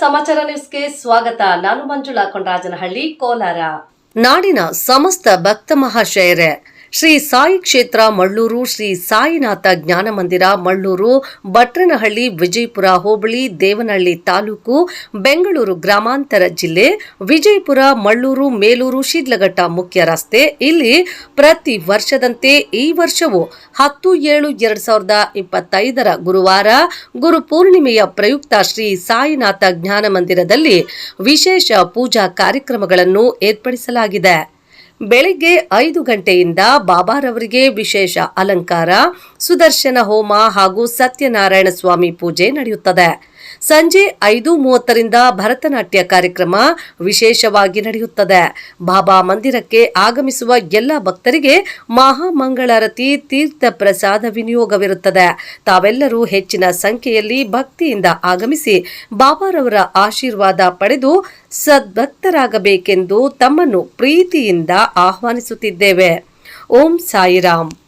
ಸಮಾಚಾರ ನ್ಯೂಸ್ಗೆ ಸ್ವಾಗತ. ನಾನು ಮಂಜುಳಾ ಕೊಂಡರಾಜನಹಳ್ಳಿ ಕೋಲಾರ. ನಾಡಿನ ಸಮಸ್ತ ಭಕ್ತ ಮಹಾಶಯರೇ ಶ್ರೀ ಸಾಯಿ ಕ್ಷೇತ್ರ ಮಳ್ಳೂರು, ಶ್ರೀ ಸಾಯಿನಾಥ ಜ್ಞಾನ ಮಂದಿರ ಮಳ್ಳೂರು, ಭಟ್ರನಹಳ್ಳಿ, ವಿಜಯಪುರ, ಹೋಬಳಿ, ದೇವನಹಳ್ಳಿ ತಾಲೂಕು, ಬೆಂಗಳೂರು ಗ್ರಾಮಾಂತರ ಜಿಲ್ಲೆ, ವಿಜಯಪುರ, ಮಳ್ಳೂರು, ಮೇಲೂರು, ಶಿಡ್ಲಘಟ್ಟ ಮುಖ್ಯ ರಸ್ತೆ. ಇಲ್ಲಿ ಪ್ರತಿ ವರ್ಷದಂತೆ ಈ ವರ್ಷವೂ ಹತ್ತು ಏಳು ಎರಡು ಸಾವಿರದ ಇಪ್ಪತ್ತೈದರ ಗುರುವಾರ ಗುರು ಪೂರ್ಣಿಮೆಯ ಪ್ರಯುಕ್ತ ಶ್ರೀ ಸಾಯಿನಾಥ ಜ್ಞಾನ ಮಂದಿರದಲ್ಲಿ ವಿಶೇಷ ಪೂಜಾ ಕಾರ್ಯಕ್ರಮಗಳನ್ನು ಏರ್ಪಡಿಸಲಾಗಿದೆ. ಬೆಳಿಗ್ಗೆ ಐದು ಗಂಟೆಯಿಂದ ಬಾಬಾರವರಿಗೆ ವಿಶೇಷ ಅಲಂಕಾರ ಸುದರ್ಶನ ಹೋಮ ಹಾಗೂ ಸತ್ಯನಾರಾಯಣ ಸ್ವಾಮಿ ಪೂಜೆ ನಡೆಯುತ್ತದೆ. ಸಂಜೆ ಐದು ಮೂವತ್ತರಿಂದ ಭರತನಾಟ್ಯ ಕಾರ್ಯಕ್ರಮ ವಿಶೇಷವಾಗಿ ನಡೆಯುತ್ತದೆ. ಬಾಬಾ ಮಂದಿರಕ್ಕೆ ಆಗಮಿಸುವ ಎಲ್ಲ ಭಕ್ತರಿಗೆ ಮಹಾಮಂಗಳಾರತಿ, ತೀರ್ಥ ಪ್ರಸಾದ ವಿನಿಯೋಗವಿರುತ್ತದೆ. ತಾವೆಲ್ಲರೂ ಹೆಚ್ಚಿನ ಸಂಖ್ಯೆಯಲ್ಲಿ ಭಕ್ತಿಯಿಂದ ಆಗಮಿಸಿ ಬಾಬಾರವರ ಆಶೀರ್ವಾದ ಪಡೆದು ಸದ್ಭಕ್ತರಾಗಬೇಕೆಂದು ತಮ್ಮನ್ನು ಪ್ರೀತಿಯಿಂದ ಆಹ್ವಾನಿಸುತ್ತಿದ್ದೇವೆ. ಓಂ ಸಾಯಿರಾಮ್.